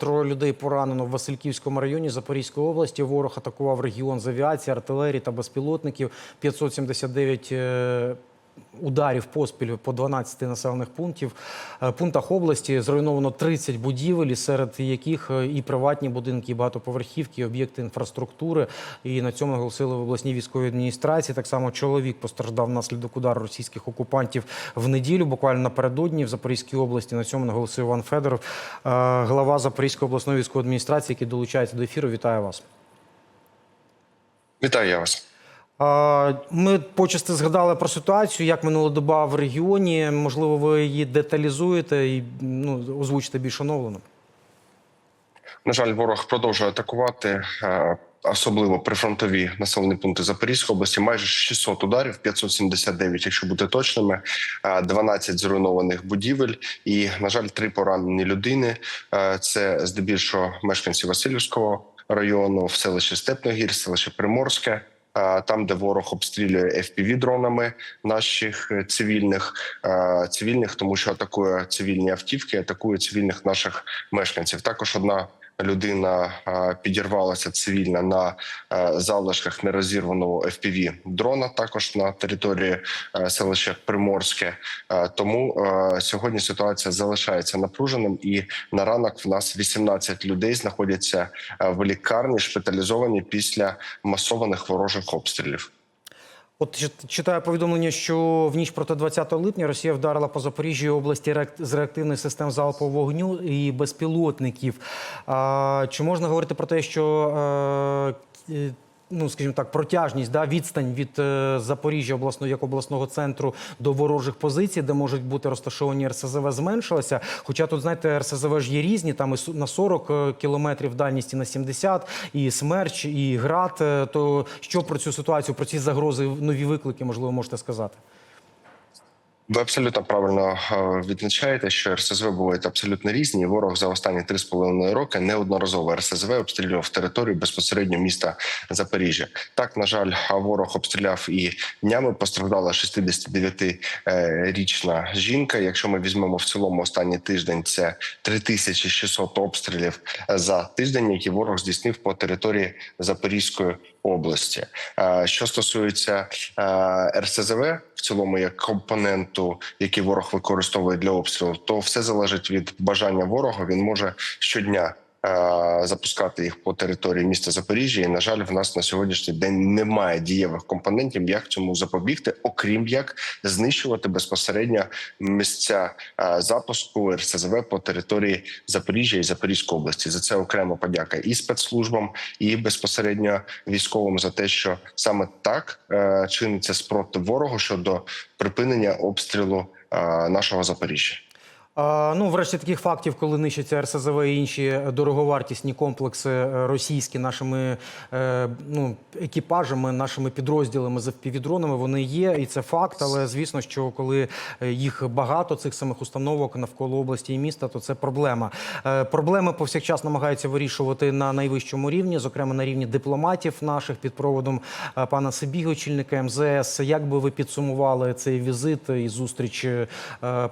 Троє людей поранено в Васильківському районі Запорізької області. Ворог атакував регіон з авіації, артилерії та безпілотників. 579 е, ударів поспіль по 12 населених пунктів. Е, пунктах області зруйновано 30 будівель, серед яких е, і приватні будинки, і багатоповерхівки, і об'єкти інфраструктури. І на цьому наголосили в обласній військовій адміністрації. Так само чоловік постраждав внаслідок удару російських окупантів в неділю, буквально напередодні в Запорізькій області. На цьому наголосив Іван Федоров, е, глава Запорізької обласної військової адміністрації, який долучається до ефіру. Вітаю вас. Вітаю я вас. Ми почасти згадали про ситуацію, як минула доба в регіоні. Можливо, ви її деталізуєте і ну, озвучите більш оновлено. На жаль, ворог продовжує атакувати. е, Особливо прифронтові населені пункти Запорізької області, майже 600 ударів, 579, якщо бути точними, е, 12 зруйнованих будівель, і на жаль, три поранені людини. Е, Це здебільшого мешканці Васильівського району, в селищі Степногір, селище Приморське. Там, де ворог обстрілює fpv дронами наших е, цивільних цивільних, тому що атакує цивільні автівки, атакує цивільних наших мешканців. Також одна людина підірвалася цивільна на е, залишках нерозірваного fpv дрона. Також на території е, селища Приморське. Е, Тому сьогодні ситуація залишається напруженим, і на ранок в нас 18 людей знаходяться в лікарні, шпиталізовані після масованих ворожих обстрілів. От чит- читаю повідомлення, що в ніч проти 20 липня Росія вдарила по Запоріжжю області з реактивних систем залпового вогню і безпілотників. А, чи можна говорити про те, що е, ну, скажімо так, протяжність, да, відстань від е, Запоріжжя обласного як обласного центру до ворожих позицій, де можуть бути розташовані РСЗВ, зменшилася. Хоча тут, знаєте, РСЗВ ж є різні, там і на 40 е, кілометрів дальність, і на 70, і смерч, і град. Е, То що про цю ситуацію, про ці загрози, нові виклики, можливо, можете сказати? Ви абсолютно правильно відзначаєте, що РСЗВ бувають абсолютно різні. Ворог за останні три з половиною роки неодноразово РСЗВ обстрілював територію безпосередньо міста Запоріжжя. Так, на жаль, ворог обстріляв і днями постраждала 69-річна жінка. Якщо ми візьмемо в цілому останній тиждень, це 3600 обстрілів за тиждень, які ворог здійснив по території Запорізької області. Е, Що стосується е, РСЗВ в цілому як компоненту, який ворог використовує для обстрілу, то все залежить від бажання ворога. Він може щодня. Е, Запускати їх по території міста Запоріжжя, і на жаль, в нас на сьогоднішній день немає дієвих компонентів, як цьому запобігти, окрім як знищувати безпосередньо місця е, запуску РСЗВ по території Запоріжжя і Запорізької області. За це окремо подяка і спецслужбам, і безпосередньо військовим за те, що саме так е, чиниться спротив ворогу щодо припинення обстрілу нашого Запоріжжя. Ну, врешті таких фактів, коли нищаться РСЗВ і інші дороговартісні комплекси е, російські нашими е, ну, екіпажами, нашими підрозділами з впівдронами, вони є, і це факт. Але звісно, що коли е, їх багато, цих самих установок навколо області і міста, то це проблема. Проблеми повсякчас намагаються вирішувати на найвищому рівні, зокрема на рівні дипломатів наших під проводом пана Сибіги, очільника МЗС. Як би ви підсумували цей візит і зустріч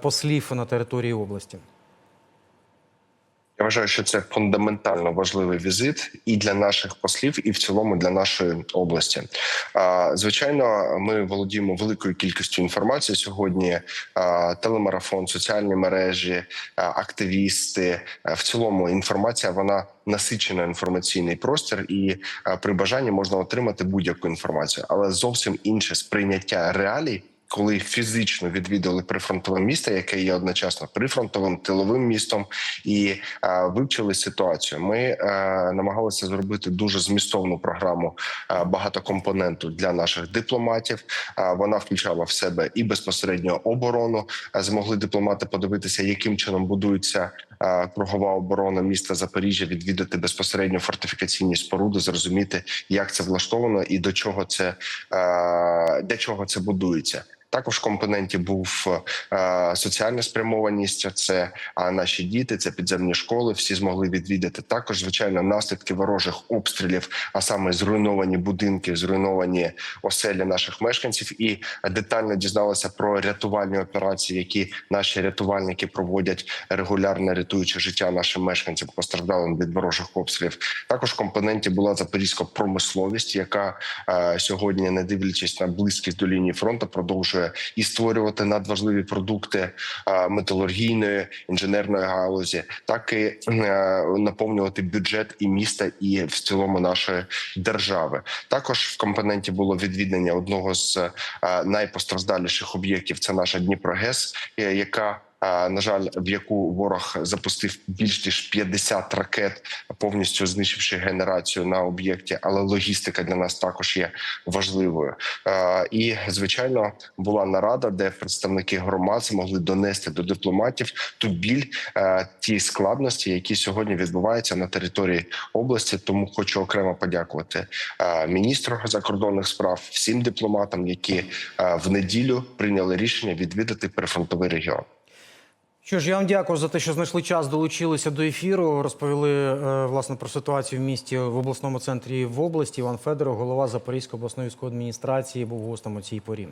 послів на території області? Я вважаю, що це фундаментально важливий візит і для наших послів, і в цілому для нашої області. Звичайно, ми володіємо великою кількістю інформації сьогодні. Телемарафон, соціальні мережі, активісти. В цілому інформація вона насичена інформаційний простір, і при бажанні можна отримати будь-яку інформацію, але зовсім інше сприйняття реалій коли фізично відвідали прифронтове місто, яке є одночасно прифронтовим тиловим містом, і е, вивчили ситуацію. Ми е, намагалися зробити дуже змістовну програму е, багатокомпоненту для наших дипломатів. Е, вона включала в себе і безпосередньо оборону. Е, Змогли дипломати подивитися, яким чином будується е, кругова оборона міста Запоріжжя, відвідати безпосередньо фортифікаційні споруди, зрозуміти, як це влаштовано і до чого це е, для чого це будується. Також в компоненті був е, соціальна спрямованість. Це наші діти, це підземні школи. Всі змогли відвідати. Також звичайно наслідки ворожих обстрілів, а саме зруйновані будинки, зруйновані оселі наших мешканців, і детально дізналися про рятувальні операції, які наші рятувальники проводять регулярно рятуючи життя нашим мешканцям, постраждалим від ворожих обстрілів. Також в компоненті була запорізька промисловість, яка е, сьогодні, не дивлячись на близькість до лінії фронту, продовжує і створювати надважливі продукти е, металургійної інженерної галузі, так і е, наповнювати бюджет і міста, і в цілому нашої держави. Також в компоненті було відвідання одного з е, найпостраждаліших об'єктів. Це наша Дніпрогес, ГЕС, яка на жаль, в яку ворог запустив більш ніж 50 ракет, повністю знищивши генерацію на об'єкті. Але логістика для нас також є важливою. І звичайно була нарада, де представники громад змогли донести до дипломатів ту біль, ті складності, які сьогодні відбуваються на території області. Тому хочу окремо подякувати міністру закордонних справ, всім дипломатам, які в неділю прийняли рішення відвідати прифронтовий регіон. Що ж, я вам дякую за те, що знайшли час, долучилися до ефіру. Розповіли е, власне про ситуацію в місті в обласному центрі в області. Іван Федоров, голова Запорізької обласної військової адміністрації, був гостем у цій порі.